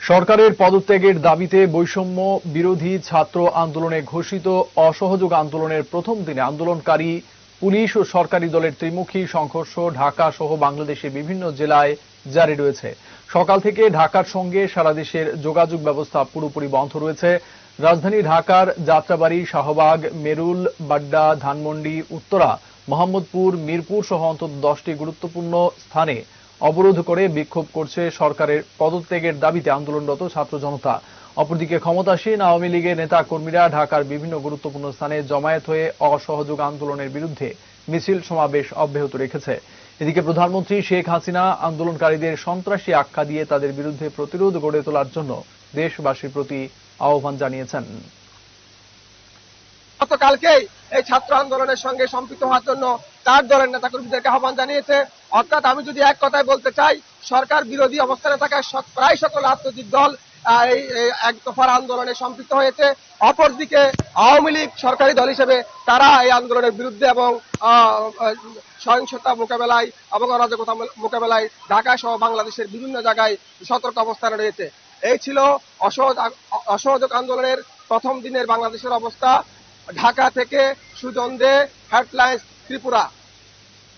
সরকারের পদত্যাগের দাবিতে বৈষম্য বিরোধী ছাত্র আন্দোলনে ঘোষিত অসহযোগ আন্দোলনের প্রথম দিনে আন্দোলনকারী পুলিশ ও সরকারি দলের ত্রিমুখী সংঘর্ষ ঢাকা সহ বাংলাদেশের বিভিন্ন জেলায় জারি রয়েছে। সকাল থেকে ঢাকার সঙ্গে সারা দেশের যোগাযোগ ব্যবস্থা পুরোপুরি বন্ধ রয়েছে। রাজধানী ঢাকার যাত্রাবাড়ি, শাহবাগ, মেরুল, বাড্ডা, ধানমন্ডি, উত্তরা, মোহাম্মদপুর, মিরপুর সহ অন্তত দশটি গুরুত্বপূর্ণ স্থানে অবরোধ করে বিক্ষোভ করছে সরকারের পদত্যাগের দাবিতে আন্দোলনরত ছাত্র জনতা। অপরদিকে ক্ষমতাসীন আওয়ামী লীগের নেতা কর্মীরা ঢাকার বিভিন্ন গুরুত্বপূর্ণ স্থানে জমায়েত হয়ে অসহযোগ আন্দোলনের বিরুদ্ধে মিছিল সমাবেশ অব্যাহত রেখেছে। এদিকে প্রধানমন্ত্রী শেখ হাসিনা আন্দোলনকারীদের সন্ত্রাসী আখ্যা দিয়ে তাদের বিরুদ্ধে প্রতিরোধ গড়ে তোলার জন্য দেশবাসীর প্রতি আহ্বান জানিয়েছেন। গতকালকেই এই ছাত্র আন্দোলনের সঙ্গে সম্পৃক্ত হওয়ার জন্য তার দলের নেতাকর্মীদেরকে আহ্বান জানিয়েছে। অর্থাৎ আমি যদি এক কথায় বলতে চাই, সরকার বিরোধী অবস্থানে থাকা প্রায় সকল রাজনৈতিক দল এই এক দফার আন্দোলনে সম্পৃক্ত হয়েছে। অপরদিকে আওয়ামী লীগ সরকারি দল হিসেবে তারা এই আন্দোলনের বিরুদ্ধে এবং সহিংসতা মোকাবেলায় এবং অরাজকতা মোকাবেলায় ঢাকা সহ বাংলাদেশের বিভিন্ন জায়গায় সতর্ক অবস্থানে রয়েছে। এই ছিল অসহজ অসহযোগ আন্দোলনের প্রথম দিনের বাংলাদেশের অবস্থা। ঢাকা থেকে সুজন দে হেডলাইন্স, ত্রিপুরা।